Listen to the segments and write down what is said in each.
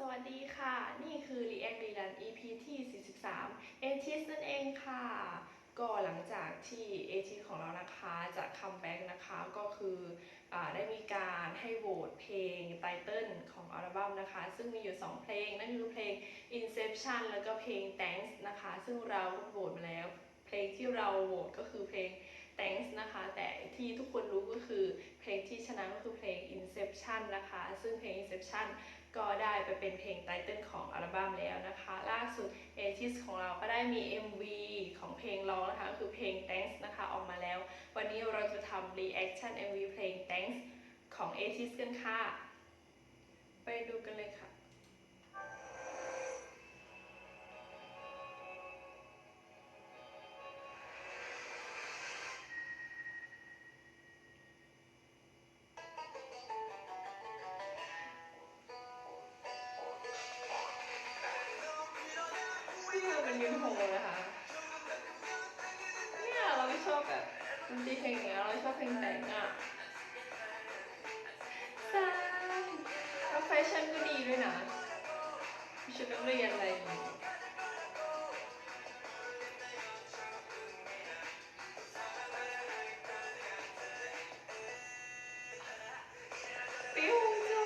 สวัสดีค่ะ นี่คือ React Rerun EP ที่ 43 a t i s นั่นเองค่ะ ก็หลังจากที่ a t i s ของเรานะคะจะคัมแบ็กนะคะก็คืออได้มีการให้โหวตเพลงไตเติลของอัลบั้มนะคะ ซึ่งมีอยู่ 2 เพลง นั่นคือเพลง Inception แล้วก็เพลง Thanks นะคะ ซึ่งเราโหวตมาแล้ว เพลงที่เราโหวตก็คือเพลง Thanks นะคะ แต่ที่ทุกคนรู้ก็คือเพลงที่ชนะก็คือเพลง Inception นะคะ ซึ่งเพลง Inception ก็ได้ไปเป็นเพลงไตเติลของอัลบั้มแล้วนะคะ ล่าสุดเอทิสของเราก็ได้มี MV ของเพลงร้องนะคะ คือเพลง Thanks นะคะออกมาแล้ว วันนี้เราจะทำ reaction MV เพลง Thanks ของเอทิสกันค่ะ ไปดูกันเลยค่ะ นี่มันเนยืนโฮนะคะเนี่ยเราไม่ชอบแบบดนตรีเพลงอย่างเงี้ยเราชอบเพลงแต่งอะจ้าแล้วแฟชั่นก็ดีด้วยนะชุดนักเรียนอะไรอย่างงี้ปิ้วจู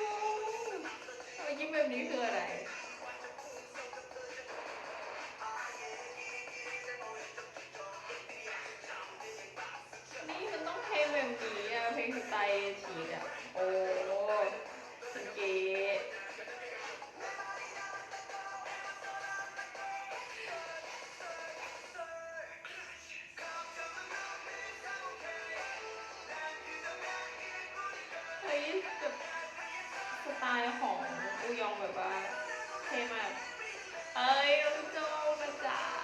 ทำไมยิ้มแบบนี้คืออะไร ฉีดอะโอ้เก๋เฮ้ยแบบสไตล์ของอูยองแบบว่าเท่มาก เอ้ยน้องโจมาจ๋า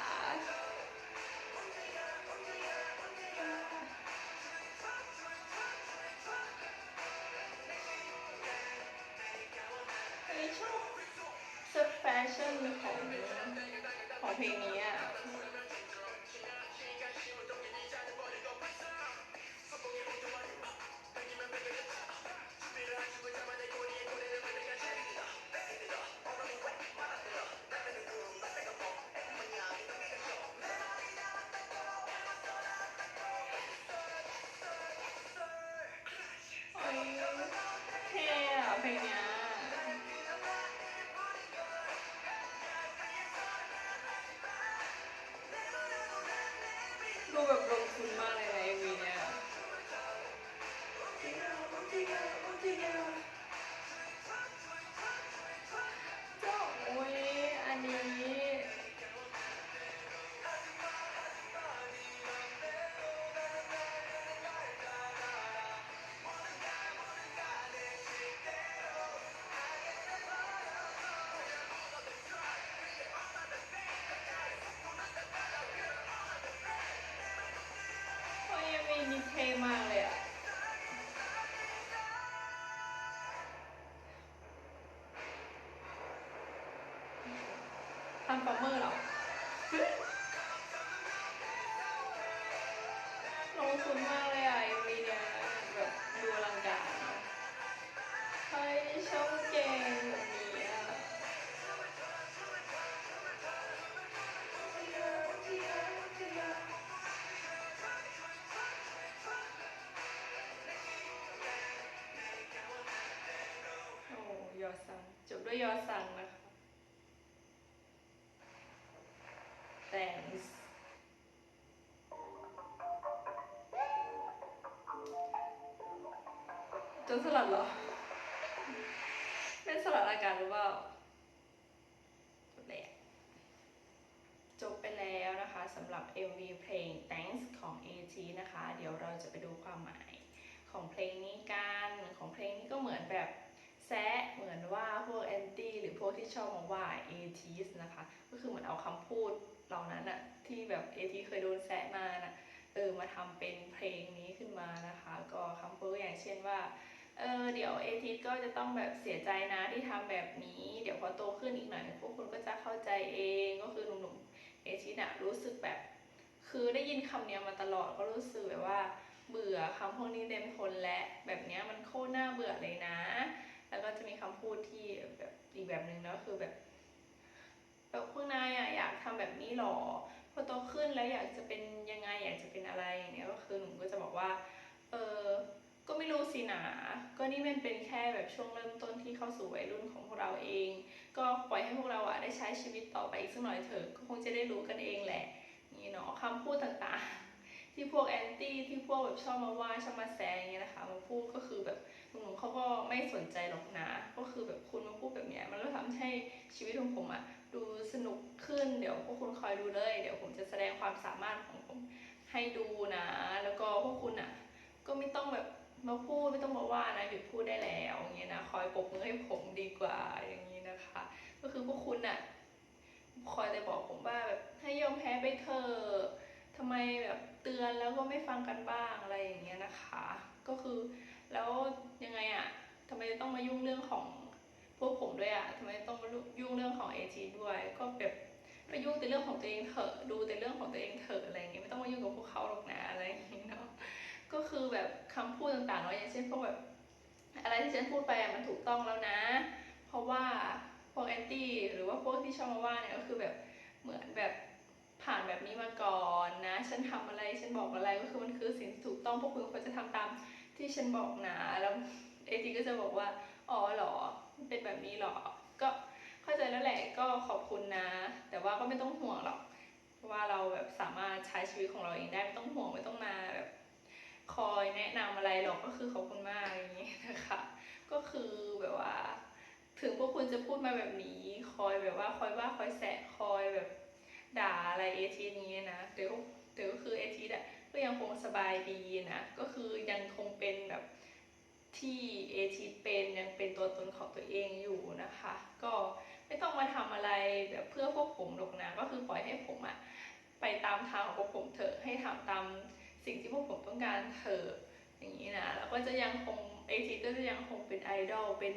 ด้วยยอซังนะคะ thanks จนสลัดเหรอ เป็นสลัดอาการหรือเปล่าจบแล้วจบไปแล้วนะคะสำหรับ MV เพลง Thanks ของ AT นะคะ เดี๋ยวเราจะไปดูความหมายของเพลงนี้กัน ของเพลงนี้ก็เหมือนแบบ แซะเหมือนว่าพวกแอนตี้หรือพวกที่ชอบมองว่า AT นะคะ ก็คือเหมือนเอาคำพูดเหล่านั้นอะที่แบบ AT เคยโดนแซะมานะเออมาทำเป็นเพลงนี้ขึ้นมานะคะ ก็คำพูดอย่างเช่นว่าเออเดี๋ยวเอทิสก็จะต้องแบบเสียใจนะที่ทำแบบนี้ เดี๋ยวพอโตขึ้นอีกหน่อยพวกคุณก็จะเข้าใจเองก็คือหนุ่มๆเอทิสอะรู้สึกแบบ คือได้ยินคำเนี้ยมาตลอดก็รู้สึกแบบว่าเบื่อคำพวกนี้เต็มทนและแบบเนี้ยมันโคตรน่าเบื่อเลยนะ แล้วก็จะมีคำพูดที่แบบจริงแบบหนึ่งนะคือแบบแบบพวกนายอะอยากทำแบบนี้หรอพอโตขึ้นแล้วอยากจะเป็นยังไงอยากจะเป็นอะไรอย่างเงี้ยก็คือหนูก็จะบอกว่า เออก็ไม่รู้สินะก็นี่มันเป็นแค่แบบช่วงเริ่มต้นที่เข้าสู่วัยรุ่นของพวกเราเอง ก็ปล่อยให้พวกเราอะได้ใช้ชีวิตต่อไปอีกสักหน่อยเถอะก็คงจะได้รู้กันเองแหละนี่เนาะคำพูดต่างๆ พวกแอนตี้ที่พวกแบบชอบมาว่าชอบมาแซงอย่างเงี้ยนะคะมาพูดก็คือแบบหนุ่มๆเขาก็ไม่สนใจหรอกนะก็คือแบบคุณมาพูดแบบเนี้ยมันก็ทำให้ชีวิตของผมอะดูสนุกขึ้นเดี๋ยวพวกคุณคอยดูเลย เดี๋ยวผมจะแสดงความสามารถของผมให้ดูนะ แล้วก็พวกคุณอะก็ไม่ต้องแบบมาพูดไม่ต้องมาว่านะหยุดพูดได้แล้วอย่างเงี้ยนะคอยปรบมือให้ผมดีกว่าอย่างนี้นะคะ ก็คือพวกคุณน่ะคอยแต่บอกผมว่าแบบให้ยอมแพ้ไปเถอะ ทำไมแบบเตือนแล้วก็ไม่ฟังกันบ้างอะไรอย่างเงี้ยนะคะ ก็คือแล้วยังไงอะทำไมต้องมายุ่งเรื่องของพวกผมด้วยอะทำไมต้องมายุ่งเรื่องของเอทีด้วย ก็แบบไปยุ่งแต่เรื่องของตัวเองเถอะดูแต่เรื่องของตัวเองเถอะอะไรอย่างเงี้ยไม่ต้องมายุ่งกับพวกเขาหรอกนะอะไรอย่างเงี้ยเนาะก็คือแบบคำพูดต่างๆเนาะอย่างเช่นพวกแบบอะไรที่ฉันพูดไปมันถูกต้องแล้วนะ เพราะว่าพวกแอนตี้หรือว่าพวกที่ชอบมาว่าเนี่ยก็คือแบบเหมือนแบบ ผ่านแบบนี้มาก่อนนะ ฉันทำอะไรฉันบอกอะไรก็คือมันคือสิ่งที่ถูกต้องพวกคุณควรจะทำตามที่ฉันบอกนะแล้วเอทีก็จะบอกว่าอ๋อเหรอเป็นแบบนี้หรอ ก็เข้าใจแล้วแหละก็ขอบคุณนะ แต่ว่าก็ไม่ต้องห่วงหรอกเพราะว่าเราแบบสามารถใช้ชีวิตของเราเองได้ไม่ต้องห่วงไม่ต้องมาแบบคอยแนะนำอะไรหรอกก็คือขอบคุณมากอย่างนี้นะคะ ก็คือแบบว่า ถึงพวกคุณจะพูดมาแบบนี้ คอยแบบว่าคอยว่าคอยแสะคอยแบบ ด่าอะไรเอทีนี้นะเดี๋ยวเดี๋ยวก็คือเอทีอะก็ยังคงสบายดีนะก็คือยังคงเป็นแบบที่เอทีเป็นยังเป็นตัวตนของตัวเองอยู่นะคะ ก็ไม่ต้องมาทำอะไรแบบเพื่อพวกผมหรอกนะก็คือปล่อยให้ผมอะไปตามทางของพวกผมเถอะให้ทำตามสิ่งที่พวกผมต้องการเถอะอย่างนี้นะแล้วก็จะยังคงเอทีก็จะยังคงเป็นไอดอลเป็น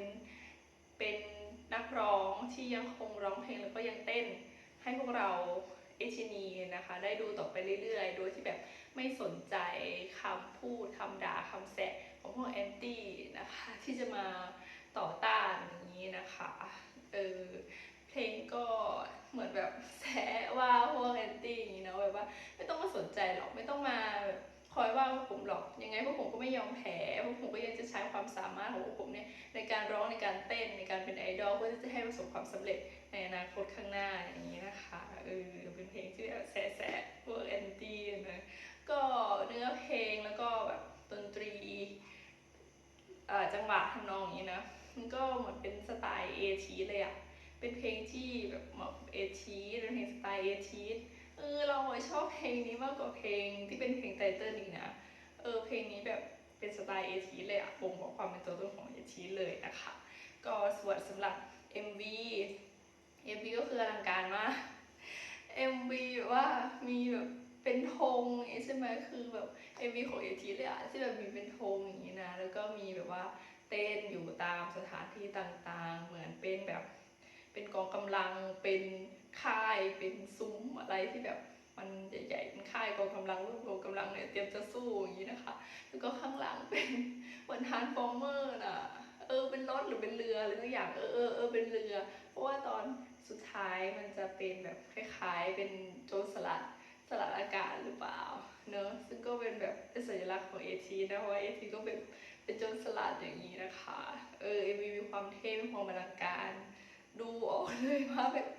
เป็นนักร้องที่ยังคงร้องเพลงแล้วก็ยังเต้น ให้พวกเราเอชนีนะคะ ได้ดูต่อไปเรื่อยๆ โดยที่แบบไม่สนใจคำพูดคำด่าคำแซะของพวกแอนตี้นะคะ ที่จะมาต่อต้านอย่างนี้นะคะเออเพลงก็เหมือนแบบแซะว่าพวกแอนตี้อย่างนี้เนาะแบบว่าไม่ต้องมาสนใจหรอกไม่ต้องมาคอยว่าพวกผมหรอกยังไงพวกผมก็ไม่ยอมแพ้พวกผมก็ยังจะใช้ความสามารถของพวกผมเนี่ยในการร้องในการเต้นในการ ดอลเพื่อที่จะให้ประสบความสำเร็จในอนาคตข้างหน้าอย่างนี้นะคะเออเป็นเพลงที่แบบแสะแสพวกแอนตี้นะก็เนื้อเพลงแล้วก็แบบดนตรีอ่อจังหวะทำนองอย่างนี้นะมันก็เหมือนเป็นสไตล์เอทีเลยอะเป็นเพลงที่แบบเหมาะกับเอทีเป็นเพลงสไตล์เอทีเออเราชอบเพลงนี้มากกว่าเพลงที่เป็นเพลงไตเติ้ลอีกนะเออเพลงนี้แบบเป็นสไตล์เอทีเลยอะบ่งบอกความเป็นตัวตนของเอทีเลยนะคะ ก็ส่วนสำหรับ MV MV ก็คืออลังการมาก MV แบบว่ามีแบบเป็นธงอย่างงี้ใช่ไหมคือแบบ MV ของเอทีเลยอะที่แบบมีเป็นธงอย่างนี้นะ แล้วก็มีแบบว่าเต้นอยู่ตามสถานที่ต่างๆ เหมือนเป็นแบบเป็นกองกำลังเป็นค่ายเป็นซุ้มอะไรที่แบบมันใหญ่ๆเป็นค่ายกองกำลังรวบรวมกำลังเนี่ยเตรียมจะสู้อย่างนี้นะคะ แล้วก็ข้างหลังเป็นเหมือนทานฟอร์เมอร์น่ะ ออเป็นรถหรือเป็นเรือหรือทุกอย่างเออเออเออเป็นเรือ เพราะว่าตอนสุดท้ายมันจะเป็นแบบคล้ายๆ เป็นโจรสลัดสลัดอากาศหรือเปล่าเนอะซึ่งก็เป็นแบบเป็นสัญลักษณ์ของเอทีนะเพราะว่าเอทีก็เป็นเป็นโจรสลัดอย่างนี้นะคะเออ MV มีความเท่มีความอลังการดูออกเลยว่าแบบ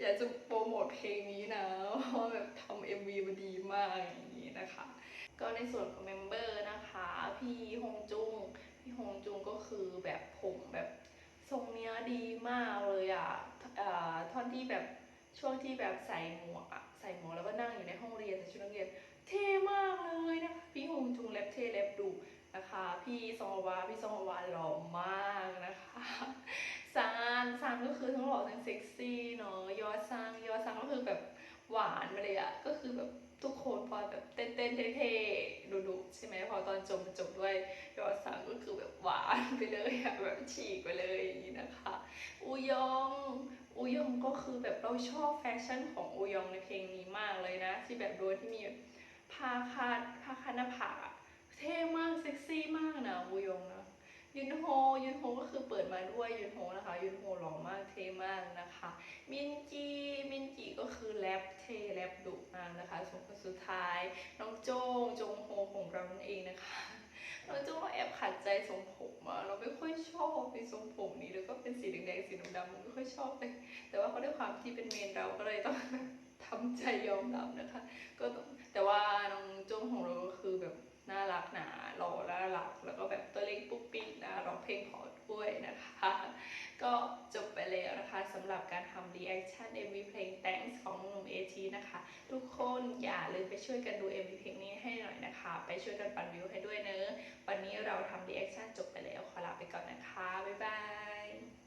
อยากจะโปรโมทเพลงนี้นะเพราะแบบทำเอ็มวีมาดีมากอย่างนี้นะคะ ก็ในส่วนของเมมเบอร์นะคะ พี่ฮงจุง พี่ฮงจุงก็คือแบบผมแบบทรงเนี้ยดีมากเลยอะอ่อท่อนที่แบบช่วงที่แบบใส่หมวกอะใส่หมวกแล้วก็นั่งอยู่ในห้องเรียนใส่ชุดนักเรียน เท่มากเลยนะคะพี่ฮงจุงเล็บเท่เล็บดุนะคะ พี่ซองวาพี่ซองวาหล่อมากนะคะซานซานก็คือทั้งหล่อทั้งเซ็กซี่เนาะยอซังยอซังก็คือแบบหวานมาเลยอะก็คือแบบ ทุกคนพอแบบเต้นเต้นเท่ๆดุๆใช่ไหมพอตอนจบมันจบด้วยยอซังก็คือแบบหวานไปเลยอะแบบฉีกไปเลยอย่างนี้นะคะ อูยองอูยองก็คือแบบเราชอบแฟชั่นของอูยองในเพลงนี้มากเลยนะ ที่แบบโดยที่มีผ้าคาดผ้าคาดหน้าผากเท่มากเซ็กซี่มากนะอูยองนะ ยุนโฮยุนโฮก็คือเปิดมาด้วยยุนโฮนะคะยุนโฮหล่อมากเท่มากนะคะ มินจีมินจีก็คือแรปเทแรปดุมากนะคะส่วนคนสุดท้าย น้องโจงจงโฮของเรานั่นเองนะคะน้องโจงเราแอบขัดใจทรงผมอะเราไม่ค่อยชอบในทรงผมนี้แล้วก็เป็นสีแดงๆสีดำๆเราไม่ค่อยชอบเลยแต่ว่าเขาด้วยความที่เป็นเมนเราก็เลยต้องทำใจยอมรับนะคะ ก็แต่ว่าน้องโจงของเราก็คือแบบน่ารักหนาหล่อน่ารักแล้ว ก็จบไปแล้วนะคะสำหรับการทำ reaction MV เพลง Thanks ของหนุ่มเอทีนะคะ ทุกคนอย่าลืมไปช่วยกันดู MV เพลงนี้ให้หน่อยนะคะ ไปช่วยกันปั่นวิวให้ด้วยเนอะวันนี้เราทำ reaction จบไปแล้ว ขอลาไปก่อนนะคะ บ๊ายบาย